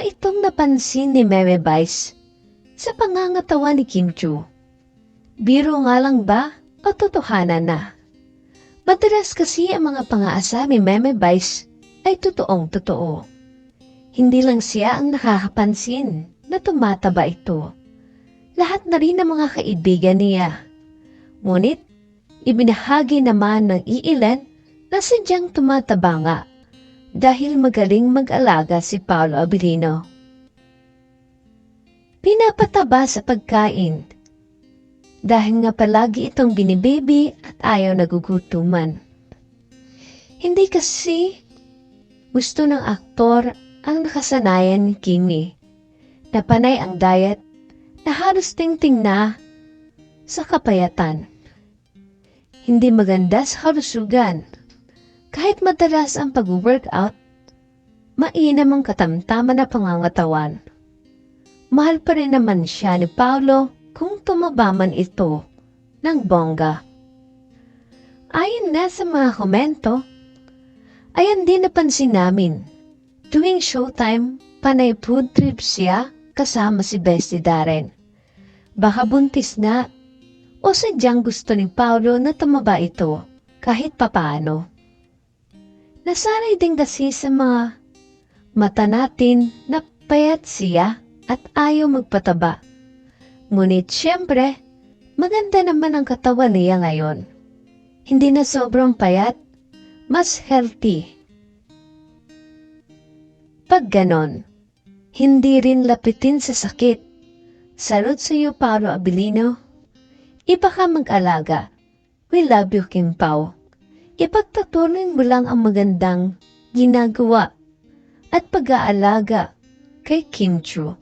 itong napansin ni Mary Vice sa pangangatawa ni Kim Chu. Biro nga lang ba o totohanan na? Madalas kasi ang mga pangaasa Meme Vice ay totoong totoo. Hindi lang siya ang nakakapansin na tumataba ito. Lahat na rin ng mga kaibigan niya. Ngunit, ibinahagi naman ng iilan na sadyang tumataba nga dahil magaling mag-alaga si Paolo Abilino. Pinapataba sa pagkain dahil nga palagi itong binibaby at ayaw nagugutuman. Hindi kasi gusto ng aktor ang nakasanayan ni Kimi na panay ang diet na halos tingting na sa kapayatan. Hindi maganda sa kalusugan. Kahit madalas ang pag-workout, mainam ang katamtaman na pangangatawan. Mahal pa rin naman siya ni Paolo kung tumaba man ito ng bongga. Ayon na sa mga komento, ayan din napansin namin. Tuwing showtime, panay food trip siya kasama si Bestie Darren. Baka buntis na o sadyang gusto ni Paolo na tumaba ito kahit papaano. Nasanay din kasi sa mga mata natin na payat siya at ayaw magpataba. Ngunit siyempre, maganda naman ang katawan niya ngayon. Hindi na sobrang payat, mas healthy. Pag ganon, hindi rin lapitin sa sakit. Salud sa iyo, Paolo Abilino. Iba ka mag-alaga. We love you, Kim Pao. Ipagtatuloy mo lang ang magandang ginagawa at pag-aalaga kay Kim Chu.